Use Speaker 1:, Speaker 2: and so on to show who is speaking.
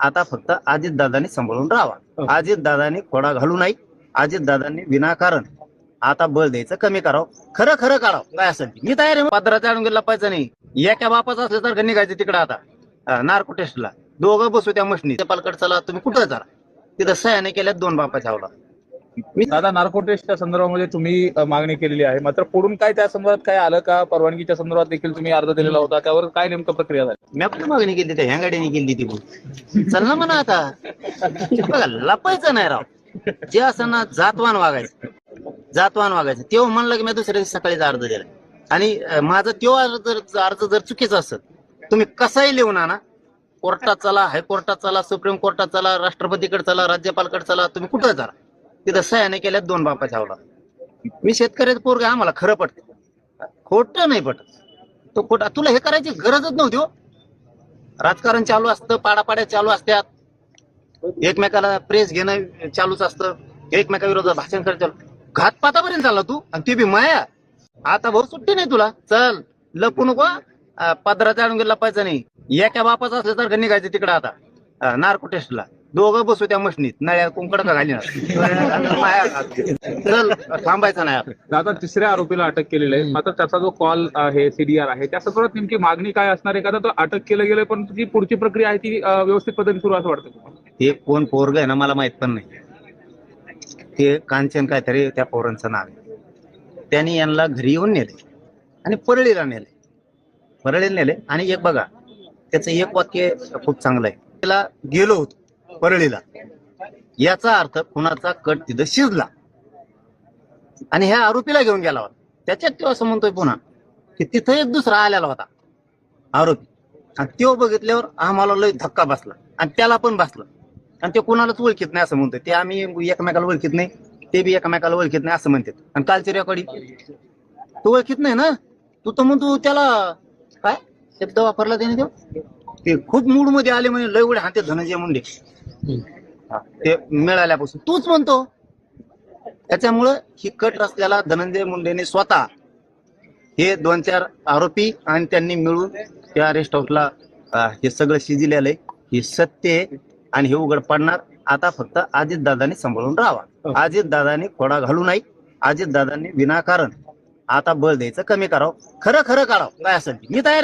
Speaker 1: आता फक्त अजित दादानी सांभाळून राहावा. अजित दादानी खोडा घालू नाही अजित दादांनी विनाकारण आता बळ द्यायचं कमी करावं. खरं खरं काढावं. काय असेल. मी तयार आहे. पदराच्या अडून गेला पाहिजे नाही. एका बापाचं असलं तर निघायचं तिकडं आता. नार्को टेस्टला दोघं बसू त्या मशनी पालकड चला तुम्ही कुठं चला तिथं सह्याने केल्यात दोन बापाच्या आवडा
Speaker 2: दादा नार्को टेस्टच्या संदर्भामध्ये तुम्ही मागणी केलेली आहे. मात्र पुढून काय त्या संदर्भात काय आलं का? परवानगीच्या संदर्भात देखील तुम्ही अर्ज दिलेला होता. त्यावर काय नेमकं प्रक्रिया झाली?
Speaker 1: मी आपली मागणी केली त्या ह्या गाडीने केली ती पण चल ना म्हणा आता. बघा लपायचं नाही राव. जे असं ना जातवान वागायचं. जातवान वागायचं. तेव्हा म्हणलं की मी दुसऱ्या दिवशी सकाळीच अर्ज दिला आणि माझा तो अर्ज जर अर्ज जर चुकीचा असत तुम्ही कसाही लिहून आणा. कोर्टात चला हायकोर्टात चला सुप्रीम कोर्टात चला राष्ट्रपतीकडे चला राज्यपालकडे चला तुम्ही कुठं चला तिथं सह्याने केल्यात दोन बापा आवडा मी शेतकऱ्याचं पोरग आम्हाला खरं पटत. खोट नाही पटत. तो खोटा तुला हे करायची गरजच नव्हती हो. राजकारण चालू असतं पाडापाड्या चालू असत्यात एकमेकाला प्रेस घेणं चालूच असतं. एकमेकाविरोधात भाषण करत चालू. घातपातापर्यंत चालला तू आणि ती बी माया. आता भाऊ सुट्टी नाही तुला. चल लपू नको अं, आणून गेला पाहिजे नाही. एका बापाचं असलं तर निघायचं तिकडं आता. नार्को टेस्टला दोघं बसू त्या मशनीत नळ्या कुंकड का घाली. चल थांबायचं नाही आता.
Speaker 2: तिसऱ्या आरोपीला अटक केलेली आहे. मात्र त्याचा जो कॉल आहे सीडीआर आहे त्या संदर्भात नेमकी मागणी काय असणार आहे? का तो अटक केलं गेलं पण जी पुढची प्रक्रिया आहे ती व्यवस्थित पद्धतीने सुरू असं वाटतं
Speaker 1: ते कोण पोरग आहे ना मला माहीत पण नाही. ते कांचन काहीतरी त्या पोरांचं नाव आहे. त्यांनी यांना घरी येऊन नेले आणि परळीला नेले. परळीला नेले आणि एक बघा त्याचं एक वाक्य खूप चांगलं आहे. त्याला गेलो होतो. परळीला. याचा अर्थ कुणाचा कट तिथं शिजला. आणि ह्या आरोपीला घेऊन गेला होता. त्याच्यात तो असं म्हणतोय पुन्हा की तिथं एक दुसरा आलेला होता आरोपी. आणि तो बघितल्यावर आम्हाला लय धक्का बसला. आणि त्याला पण बसला. आणि ते कोणालाच ओळखीत नाही असं म्हणतोय. ते आम्ही एकमेकाला ओळखीत नाही ते बी एकमेकाला ओळखीत नाही असं म्हणतात. आणि कालची रेकॉर्डिंग तू ओळखीत नाही ना? तू तर म्हणतो त्याला काय? शब्द वापरला त्याने तो? ते खूप मूडमध्ये आले म्हणजे लय उडे हाते धनंजय मुंडे. हा, ते मिळाल्यापासून. तूच म्हणतो. त्याच्यामुळं ही कट रस्त्याला धनंजय मुंडेने स्वतः हे दोन चार आरोपी आणि त्यांनी मिळून त्या रेस्ट हाऊसला हे सगळं शिजलेलं आहे. हे सत्य आहे आणि हे उघड पडणार. आता फक्त अजित दादानी सांभाळून राहावा. अजित दादानी खोडा घालू नाही अजित दादांनी विनाकारण आता बळ द्यायचं कमी करावं. खरं खरं काढावं. काय असेल ते. मी तयार आहे.